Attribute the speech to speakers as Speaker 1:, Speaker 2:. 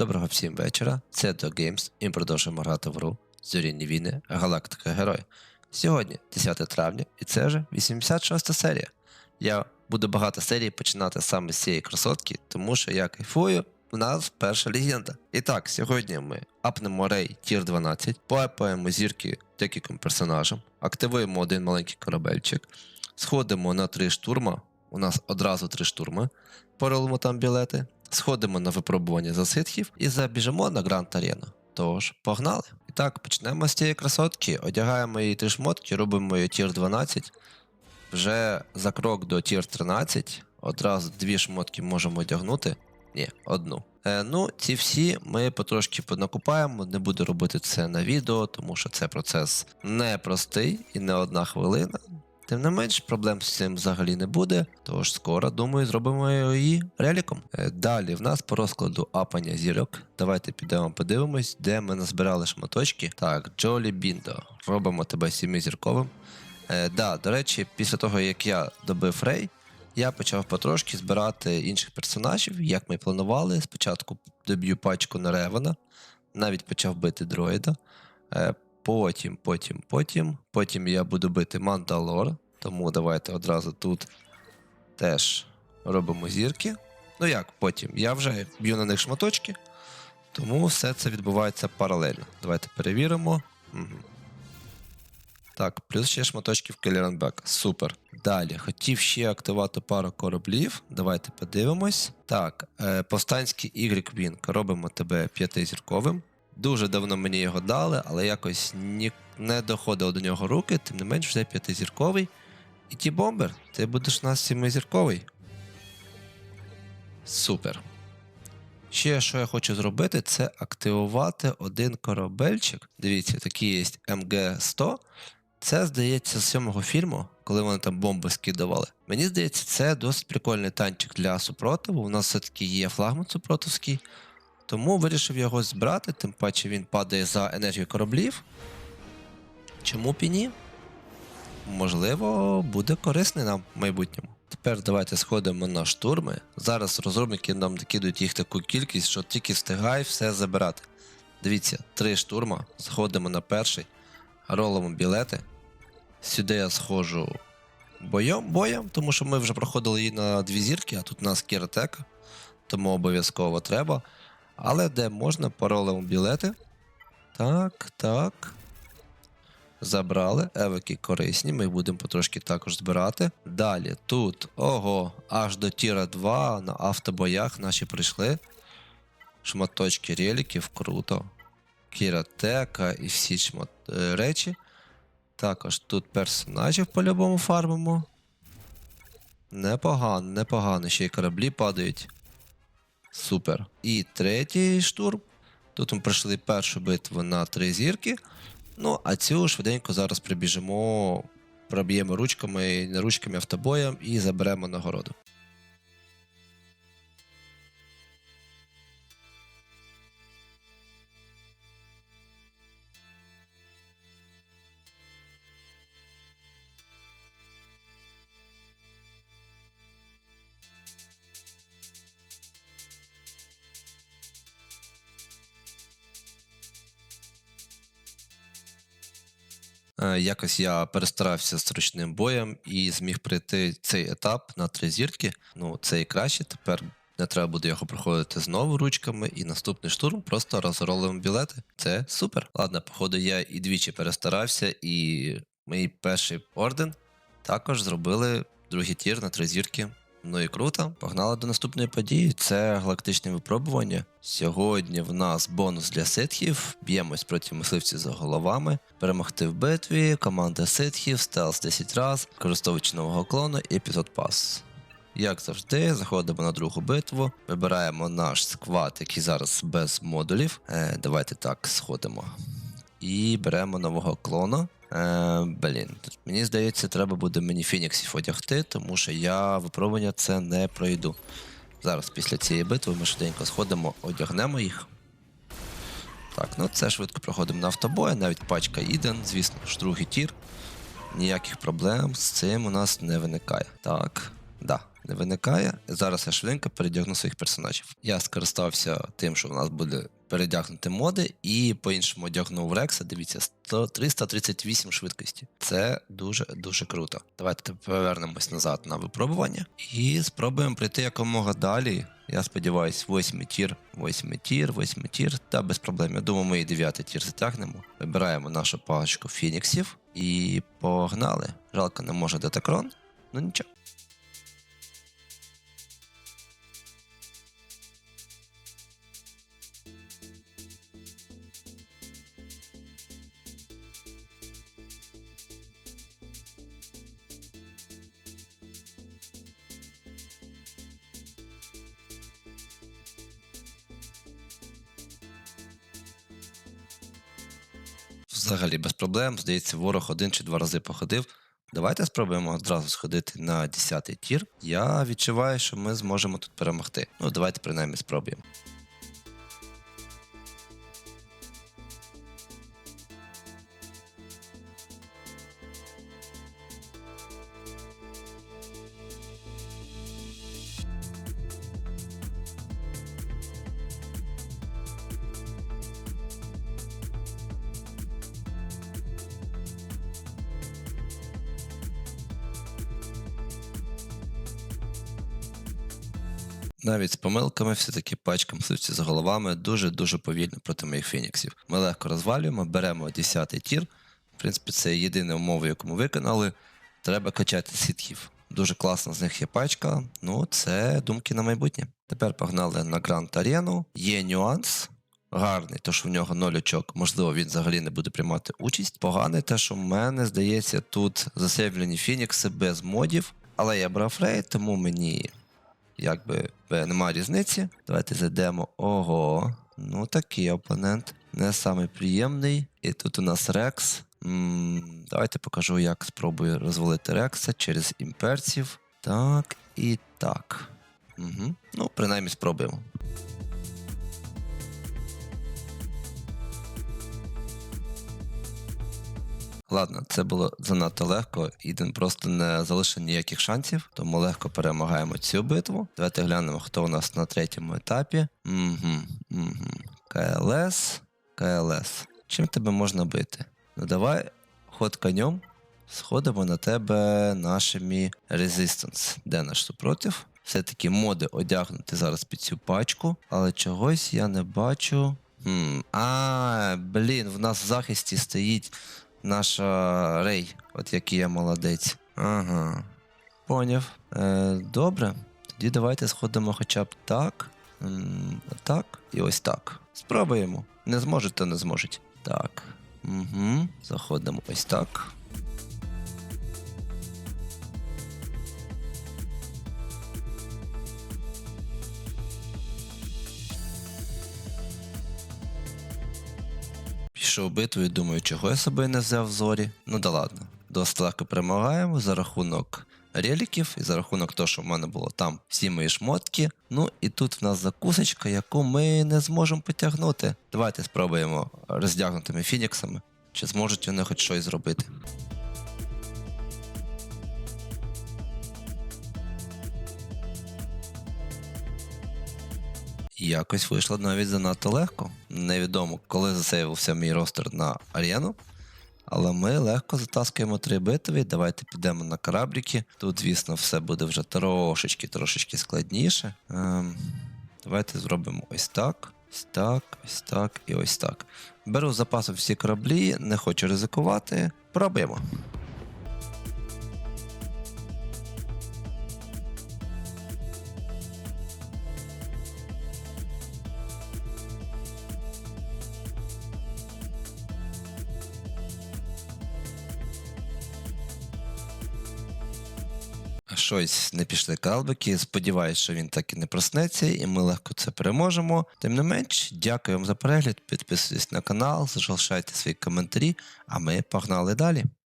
Speaker 1: Доброго всім вечора. Це The Games і ми продовжуємо грати в гру Зорінні війни Галактика Герой. Сьогодні 10 травня, і це вже 86 серія. Я буду багато серій починати саме з цієї красотки, тому що я кайфую. У нас перша легенда. І так, сьогодні ми апнемо рей тір 12, поепаємо зірки декільком персонажам, активуємо один маленький корабельчик, сходимо на три штурма. У нас одразу три штурми, поролимо там білети, сходимо на випробування за ситхів і забіжимо на Гранд Арену. Тож, погнали! І так, почнемо з цієї красотки, одягаємо її три шмотки, робимо її тір 12. Вже за крок до тір 13. Одразу дві шмотки можемо одягнути. Ні, одну. Е, ну, ці всі ми потрошки понакупаємо, не буду робити це на відео, тому що це процес непростий і не одна хвилина. Тим не менш, проблем з цим взагалі не буде, тож скоро, думаю, зробимо її реліком. Е, Далі в нас по розкладу апання зірок. Давайте підемо подивимось, де ми назбирали шматочки. Так, Джолі Біндо. Робимо тебе сімизірковим. Е, да, до речі, після того, як я добив Рей, я почав потрошки збирати інших персонажів, як ми планували. Спочатку доб'ю пачку на Ревена, навіть почав бити дроїда. Е, Потім, потім, потім. Потім я буду бити Мандалор. Тому давайте одразу тут теж робимо зірки. Ну як потім? Я вже б'ю на них шматочки, тому все це відбувається паралельно. Давайте перевіримо. Угу. Так, плюс ще шматочки в Келеренбек. Супер. Далі, хотів ще активувати пару кораблів. Давайте подивимось. Так, е, повстанський Y Wing. Робимо тебе п'ятизірковим. Дуже давно мені його дали, але якось ні, не доходило до нього руки, тим не менш вже п'ятизірковий. І ті бомбер, ти будеш у нас сімизірковий. Супер. Ще що я хочу зробити, це активувати один корабельчик. Дивіться, такий є МГ-100. Це, здається, з сьомого фільму, коли вони там бомби скидували. Мені здається, це досить прикольний танчик для супротиву. У нас все-таки є флагман супротивський. Тому вирішив його збирати, тим паче він падає за енергію кораблів. Чому б і ні? Можливо, буде корисний нам в майбутньому. Тепер давайте сходимо на штурми. Зараз розробники нам докидують їх таку кількість, що тільки встигай все забирати. Дивіться, три штурма, сходимо на перший, ролимо білети. Сюди я сходжу боєм, боєм, тому що ми вже проходили її на дві зірки, а тут у нас кіратека, тому обов'язково треба. Але де можна, паролимо білети. Так, так. Забрали. Евики корисні, ми їх будемо потрошки також збирати. Далі тут, ого, аж до Тіра 2 на автобоях наші прийшли. Шматочки реліків, круто. Кіратека і всі шмат... е, речі. Також тут персонажів по-любому фармимо. Непогано, непогано, ще й кораблі падають. Супер. І третій штурм. Тут ми пройшли першу битву на три зірки. Ну, а цю швиденько зараз прибіжимо, проб'ємо ручками, не ручками автобоєм і заберемо нагороду. Якось я перестарався з ручним боєм і зміг пройти цей етап на три зірки. Ну, це і краще. Тепер не треба буде його проходити знову ручками, і наступний штурм просто розролимо білети. Це супер. Ладно, походу, я і двічі перестарався, і мій перший орден також зробили другий тір на три зірки. Ну і круто, погнали до наступної події. Це галактичне випробування. Сьогодні в нас бонус для ситхів. Б'ємось проти мисливців за головами. Перемогти в битві, команда ситхів, стелс 10 раз, використовуючи нового клону і епізод пас. Як завжди, заходимо на другу битву, вибираємо наш сквад, який зараз без модулів. Е, давайте так сходимо. І беремо нового клона. Е, блін, мені здається, треба буде мені Фініксів одягти, тому що я випробування це не пройду. Зараз після цієї битви ми швиденько сходимо, одягнемо їх. Так, ну це швидко проходимо на автобої, навіть пачка Іден, звісно ж, другий тір. Ніяких проблем з цим у нас не виникає. Так, да, не виникає. Зараз я швиденько передягну своїх персонажів. Я скористався тим, що в нас буде передягнути моди, і по-іншому одягнув Рекса. Дивіться, 100, 338 швидкості. Це дуже дуже круто. Давайте повернемось назад на випробування і спробуємо прийти якомога далі. Я сподіваюсь, восьмий тір, восьмий тір, восьмий тір. Та без проблем. Я думаю, ми і дев'ятий тір затягнемо. Вибираємо нашу паличку фініксів і погнали. Жалко, не може детакрон. Ну нічого. Взагалі без проблем. Здається, ворог один чи два рази походив. Давайте спробуємо одразу сходити на 10-й тір. Я відчуваю, що ми зможемо тут перемогти. Ну, давайте принаймні спробуємо. Навіть з помилками все-таки пачка мисливці з головами дуже-дуже повільно проти моїх фініксів. Ми легко розвалюємо, беремо 10-й тір. В принципі, це єдина умова, яку ми виконали. Треба качати сітків. Дуже класна з них є пачка. Ну, це думки на майбутнє. Тепер погнали на Гранд Арену. Є нюанс. Гарний, то що в нього ноль очок, можливо, він взагалі не буде приймати участь. Поганий те, що в мене, здається, тут засейвлені фінікси без модів. Але я брав рейд, тому мені якби е, немає різниці. Давайте зайдемо. Ого. Ну такий опонент. Не самий приємний. І тут у нас Рекс. м давайте покажу, як спробую розвалити Рекса через імперців. Так і так. Угу. Ну, принаймні спробуємо. Ладно, це було занадто легко, Іден просто не залишив ніяких шансів, тому легко перемагаємо цю битву. Давайте глянемо, хто у нас на третьому етапі. Угу, угу. КЛС, КЛС. Чим тебе можна бити? Ну давай, ход конем, сходимо на тебе нашими Resistance. Де наш супротив? Все-таки моди одягнути зараз під цю пачку, але чогось я не бачу. Хм. А, блін, в нас в захисті стоїть наша Рей, от який я молодець. Ага. Поняв. Е, добре. Тоді давайте сходимо хоча б так. М, так. І ось так. Спробуємо. Не зможуть, то не зможуть. Так. Угу. Заходимо ось так. Пішов і думаю, чого я собі не взяв в зорі. Ну да ладно. Досить легко перемагаємо за рахунок реліків і за рахунок того, що в мене було там всі мої шмотки. Ну і тут в нас закусочка, яку ми не зможемо потягнути. Давайте спробуємо роздягнутими фініксами. Чи зможуть вони хоч щось зробити. Якось вийшло навіть занадто легко. Невідомо, коли засейвився мій ростер на арену. Але ми легко затаскуємо три битві. Давайте підемо на корабліки. Тут, звісно, все буде вже трошечки трошечки складніше. Ем, давайте зробимо ось так, ось так, ось так і ось так. Беру з запасу всі кораблі, не хочу ризикувати. Пробуємо. Щось не пішли калбики. Сподіваюсь, що він так і не проснеться, і ми легко це переможемо. Тим не менш, дякую вам за перегляд. Підписуйтесь на канал, залишайте свої коментарі, а ми погнали далі.